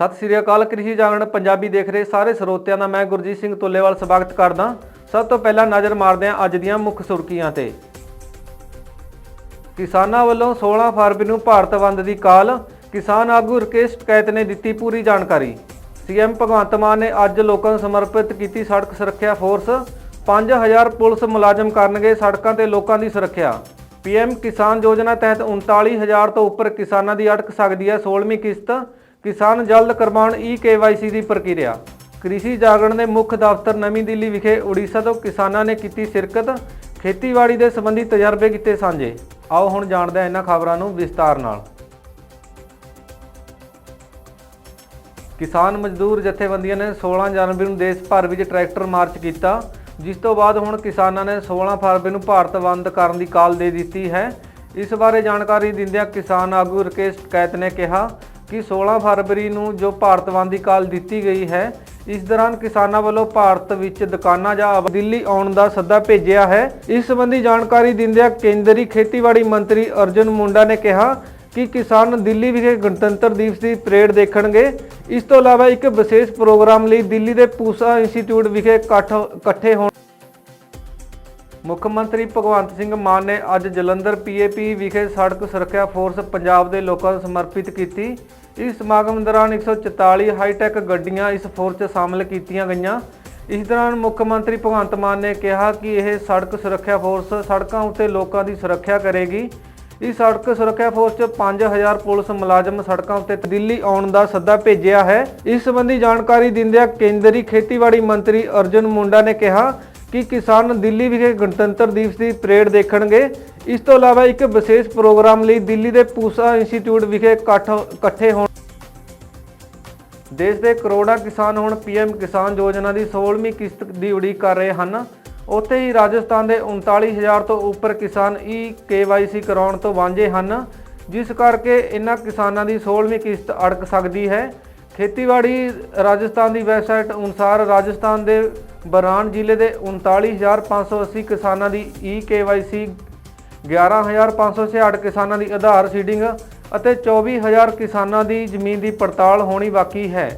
ਸਤਿ ਸ੍ਰੀ ਅਕਾਲ, ਕ੍ਰਿਸ਼ੀ ਜਾਗਰਣ ਪੰਜਾਬੀ ਦੇਖ ਰਹੇ ਸਾਰੇ ਸਰੋਤਿਆਂ ਦਾ ਮੈਂ ਗੁਰਜੀਤ ਸਿੰਘ ਤੁੱਲੇਵਾਲ ਸਵਾਗਤ ਕਰਦਾ। ਸਭ ਤੋਂ ਪਹਿਲਾਂ ਨਜ਼ਰ ਮਾਰਦੇ ਹਾਂ ਅੱਜ ਦੀਆਂ ਮੁੱਖ ਸੁਰਖੀਆਂ ਤੇ। ਕਿਸਾਨਾਂ ਵੱਲੋਂ 16 ਫਰਵਰੀ ਨੂੰ ਭਾਰਤ ਬੰਦ ਦੀ ਕਾਲ। ਕਿਸਾਨ ਆਗੂ ਰਕੇਸ਼ ਟਕੈਤ ਨੇ ਦਿੱਤੀ ਪੂਰੀ ਜਾਣਕਾਰੀ। ਸੀਐਮ ਭਗਵੰਤ ਮਾਨ ਨੇ ਅੱਜ ਲੋਕਾਂ ਨੂੰ ਸਮਰਪਿਤ ਕੀਤੀ ਸੜਕ ਸੁਰੱਖਿਆ ਫੋਰਸ। 5000 ਪੁਲਿਸ ਮੁਲਾਜ਼ਮ ਕਰਨਗੇ ਸੜਕਾਂ ਤੇ ਲੋਕਾਂ ਦੀ ਸੁਰੱਖਿਆ। ਪੀਐਮ ਕਿਸਾਨ ਯੋਜਨਾ ਤਹਿਤ 39000 ਤੋਂ ਉੱਪਰ ਕਿਸਾਨਾਂ ਦੀ ਅਟਕ ਸਕਦੀ ਹੈ 16ਵੀਂ ਕਿਸ਼ਤ। ਕਿਸਾਨ ਜਲਦ ਕਰਵਾਉਣ ਈ ਕੇਵਾਈਸੀ ਦੀ ਪ੍ਰਕਿਰਿਆ। ਕ੍ਰਿਸ਼ੀ ਜਾਗਰਣ ਦੇ ਮੁੱਖ ਦਫ਼ਤਰ ਨਵੀਂ ਦਿੱਲੀ ਵਿਖੇ ਉੜੀਸਾ ਤੋਂ ਕਿਸਾਨਾਂ ਨੇ ਕੀਤੀ ਸ਼ਿਰਕਤ। ਖੇਤੀਬਾੜੀ ਦੇ ਸੰਬੰਧੀ ਤਜਰਬੇ ਕੀਤੇ ਸਾਂਝੇ। ਆਓ ਹੁਣ ਜਾਣਦੇ ਹਾਂ ਇਹਨਾਂ ਖਬਰਾਂ ਨੂੰ ਵਿਸਤਾਰ ਨਾਲ। ਕਿਸਾਨ ਮਜ਼ਦੂਰ ਜਥੇਬੰਦੀਆਂ ਨੇ 16 ਜਨਵਰੀ ਨੂੰ ਦੇਸ਼ ਭਰ ਵਿੱਚ ਟਰੈਕਟਰ ਮਾਰਚ ਕੀਤਾ, ਜਿਸ ਤੋਂ ਬਾਅਦ ਹੁਣ ਕਿਸਾਨਾਂ ਨੇ 16 ਫਰਵਰੀ ਨੂੰ ਭਾਰਤ ਬੰਦ ਕਰਨ ਦੀ ਕਾਲ ਦੇ ਦਿੱਤੀ ਹੈ। ਇਸ ਬਾਰੇ ਜਾਣਕਾਰੀ ਦਿੰਦਿਆਂ ਕਿਸਾਨ ਆਗੂ ਰਕੇਸ਼ ਟਕੈਤ ਨੇ ਕਿਹਾ ਕਿ 16 ਫਰਵਰੀ ਨੂੰ ਜੋ ਭਾਰਤ ਬੰਦ ਦੀ ਕਾਲ ਦਿੱਤੀ ਗਈ ਹੈ, ਇਸ ਦੌਰਾਨ ਕਿਸਾਨਾਂ ਵੱਲੋਂ ਭਾਰਤ ਵਿੱਚ ਦੁਕਾਨਾਂ ਜਾਂ ਦਿੱਲੀ ਆਉਣ ਦਾ ਸੱਦਾ ਭੇਜਿਆ ਹੈ। ਇਸ ਸੰਬੰਧੀ ਜਾਣਕਾਰੀ ਦਿੰਦਿਆਂ ਕੇਂਦਰੀ ਖੇਤੀਬਾੜੀ ਮੰਤਰੀ ਅਰਜੁਨ ਮੁੰਡਾ ਨੇ ਕਿਹਾ ਕਿ ਕਿਸਾਨ ਦਿੱਲੀ ਵਿਖੇ ਗਣਤੰਤਰ ਦਿਵਸ ਦੀ ਪਰੇਡ ਦੇਖਣਗੇ। ਇਸ ਤੋਂ ਇਲਾਵਾ ਇੱਕ ਵਿਸ਼ੇਸ਼ ਪ੍ਰੋਗਰਾਮ ਲਈ ਦਿੱਲੀ ਦੇ ਪੂਸਾ ਇੰਸਟੀਚਿਊਟ ਵਿਖੇ ਇਕੱਠ ਇਕੱਠੇ ਹੋਣ ਮੁੱਖ ਮੰਤਰੀ ਭਗਵੰਤ ਸਿੰਘ ਮਾਨ ਨੇ ਅੱਜ ਜਲੰਧਰ ਪੀਏਪੀ ਵਿਖੇ ਸੜਕ ਸੁਰੱਖਿਆ ਫੋਰਸ ਪੰਜਾਬ ਦੇ ਲੋਕਾਂ ਨੂੰ ਸਮਰਪਿਤ ਕੀਤੀ। ਇਸ ਸਮਾਗਮ ਦੌਰਾਨ 144 ਹਾਈਟੈਕ ਗੱਡੀਆਂ ਇਸ ਫੋਰਸ 'ਚ ਸ਼ਾਮਲ ਕੀਤੀਆਂ ਗਈਆਂ। ਇਸ ਦੌਰਾਨ ਮੁੱਖ ਮੰਤਰੀ ਭਗਵੰਤ ਮਾਨ ਨੇ ਕਿਹਾ ਕਿ ਇਹ ਸੜਕ ਸੁਰੱਖਿਆ ਫੋਰਸ ਸੜਕਾਂ ਉੱਤੇ ਲੋਕਾਂ ਦੀ ਸੁਰੱਖਿਆ ਕਰੇਗੀ। ਇਸ ਸੜਕ ਸੁਰੱਖਿਆ ਫੋਰਸ 'ਚ 5000 ਪੁਲਿਸ ਮੁਲਾਜ਼ਮ ਸੜਕਾਂ ਉੱਤੇ ਦਿੱਲੀ ਆਉਣ ਦਾ ਸੱਦਾ ਭੇਜਿਆ ਹੈ। ਇਸ ਸੰਬੰਧੀ ਜਾਣਕਾਰੀ ਦਿੰਦਿਆਂ ਕੇਂਦਰੀ ਖੇਤੀਬਾੜੀ ਮੰਤਰੀ ਅਰਜੁਨ ਮੁੰਡਾ ਨੇ ਕਿਹਾ ਕਿ ਕਿਸਾਨ ਦਿੱਲੀ ਵਿਖੇ ਗਣਤੰਤਰ ਦਿਵਸ ਦੀ ਪਰੇਡ ਦੇਖਣਗੇ। ਇਸ ਤੋਂ ਇਲਾਵਾ ਇੱਕ ਵਿਸ਼ੇਸ਼ ਪ੍ਰੋਗਰਾਮ ਲਈ ਦਿੱਲੀ ਦੇ ਪੂਸਾ ਇੰਸਟੀਚਿਊਟ ਵਿਖੇ ਇਕੱਠ ਇਕੱਠੇ ਹੋਣ ਦੇਸ਼ ਦੇ ਕਰੋੜਾਂ ਕਿਸਾਨ ਹੁਣ ਪੀਐਮ ਕਿਸਾਨ ਯੋਜਨਾ ਦੀ 16ਵੀਂ ਕਿਸ਼ਤ ਦੀ ਉਡੀਕ ਕਰ ਰਹੇ ਹਨ। ਉੱਥੇ ਹੀ ਰਾਜਸਥਾਨ ਦੇ 39000 ਤੋਂ ਉੱਪਰ ਕਿਸਾਨ ਈ ਕੇਵਾਈਸੀ ਕਰਾਉਣ ਤੋਂ ਵਾਂਝੇ ਹਨ, ਜਿਸ ਕਰਕੇ ਇਹਨਾਂ ਕਿਸਾਨਾਂ ਦੀ 16ਵੀਂ ਕਿਸ਼ਤ ਅੜਕ ਸਕਦੀ ਹੈ। ਖੇਤੀਬਾੜੀ ਰਾਜਸਥਾਨ ਦੀ ਵੈਬਸਾਈਟ ਅਨੁਸਾਰ ਰਾਜਸਥਾਨ ਦੇ ਬਰਾਨ ਜ਼ਿਲ੍ਹੇ ਦੇ 39580 ਕਿਸਾਨਾਂ ਦੀ ਈ ਕੇਵਾਈਸੀ 11566 ਕਿਸਾਨਾਂ ਦੀ ਆਧਾਰ ਸੀਡਿੰਗ ਅਤੇ 24000 ਕਿਸਾਨਾਂ ਦੀ ਜ਼ਮੀਨ ਦੀ ਪੜਤਾਲ ਹੋਣੀ ਬਾਕੀ ਹੈ।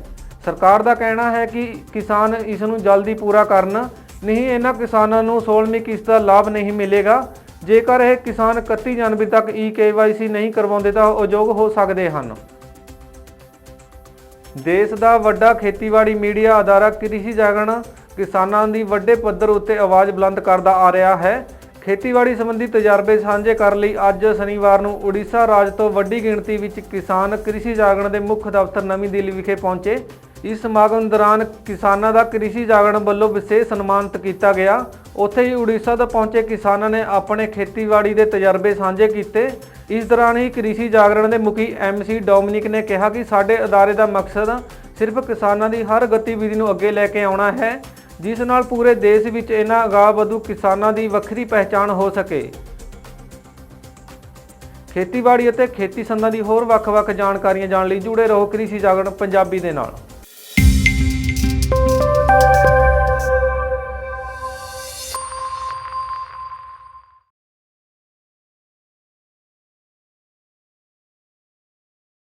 ਸਰਕਾਰ ਦਾ ਕਹਿਣਾ ਹੈ ਕਿ ਕਿਸਾਨ ਇਸ ਨੂੰ ਜਲਦੀ ਪੂਰਾ ਕਰਨ, ਨਹੀਂ ਇਹਨਾਂ ਕਿਸਾਨਾਂ ਨੂੰ 16ਵੀਂ ਕਿਸ਼ਤ ਦਾ ਲਾਭ ਨਹੀਂ ਮਿਲੇਗਾ। ਜੇਕਰ ਇਹ ਕਿਸਾਨ 31 ਜਨਵਰੀ ਤੱਕ ਈ ਕੇਵਾਈਸੀ ਨਹੀਂ ਕਰਵਾਉਂਦੇ ਤਾਂ ਉਹ ਅਯੋਗ ਹੋ ਸਕਦੇ ਹਨ। ਦੇਸ਼ ਦਾ ਵੱਡਾ ਖੇਤੀਬਾੜੀ ਮੀਡੀਆ ਅਦਾਰਾ ਕ੍ਰਿਸ਼ੀ ਜਾਗਰਣ ਕਿਸਾਨਾਂ ਦੀ ਵੱਡੇ ਪੱਧਰ ਉੱਤੇ ਆਵਾਜ਼ ਬੁਲੰਦ ਕਰਦਾ ਆ ਰਿਹਾ ਹੈ। ਖੇਤੀਬਾੜੀ ਸੰਬੰਧੀ ਤਜਰਬੇ ਸਾਂਝੇ ਕਰਨ ਲਈ ਅੱਜ ਸ਼ਨੀਵਾਰ ਨੂੰ ਉੜੀਸਾ ਰਾਜ ਤੋਂ ਵੱਡੀ ਗਿਣਤੀ ਵਿੱਚ ਕਿਸਾਨ ਕ੍ਰਿਸ਼ੀ ਜਾਗਰਣ ਦੇ ਮੁੱਖ ਦਫ਼ਤਰ ਨਵੀਂ ਦਿੱਲੀ ਵਿਖੇ ਪਹੁੰਚੇ। ਇਸ ਸਮਾਗਮ ਦੌਰਾਨ ਕਿਸਾਨਾਂ ਦਾ ਕ੍ਰਿਸ਼ੀ ਜਾਗਰਣ ਵੱਲੋਂ ਵਿਸ਼ੇਸ਼ ਸਨਮਾਨਿਤ ਕੀਤਾ ਗਿਆ। ਉੱਥੇ ਹੀ ਉੜੀਸਾ ਤੋਂ ਪਹੁੰਚੇ ਕਿਸਾਨਾਂ ਨੇ ਆਪਣੇ ਖੇਤੀਬਾੜੀ ਦੇ ਤਜਰਬੇ ਸਾਂਝੇ ਕੀਤੇ। ਇਸ ਦੌਰਾਨ ਹੀ ਕ੍ਰਿਸ਼ੀ ਜਾਗਰਣ ਦੇ ਮੁਖੀ ਐਮਸੀ ਡੋਮਿਨਿਕ ਨੇ ਕਿਹਾ ਕਿ ਸਾਡੇ ਅਦਾਰੇ ਦਾ ਮਕਸਦ ਸਿਰਫ ਕਿਸਾਨਾਂ ਦੀ ਹਰ ਗਤੀਵਿਧੀ ਨੂੰ ਅੱਗੇ ਲੈ ਕੇ ਆਉਣਾ ਹੈ, ਜਿਸ ਨਾਲ ਪੂਰੇ ਦੇਸ਼ ਵਿੱਚ ਇਹਨਾਂ ਅਗਾਹ ਵਧੂ ਕਿਸਾਨਾਂ ਦੀ ਵੱਖਰੀ ਪਹਿਚਾਣ ਹੋ ਸਕੇ। ਖੇਤੀਬਾੜੀ ਅਤੇ ਖੇਤੀ ਸੰਦਾਂ ਦੀ ਹੋਰ ਵੱਖ-ਵੱਖ ਜਾਣਕਾਰੀਆਂ ਜਾਣ ਲਈ ਜੁੜੇ ਰਹੋ ਕ੍ਰਿਸ਼ੀ ਜਾਗਰਣ ਪੰਜਾਬੀ ਦੇ ਨਾਲ।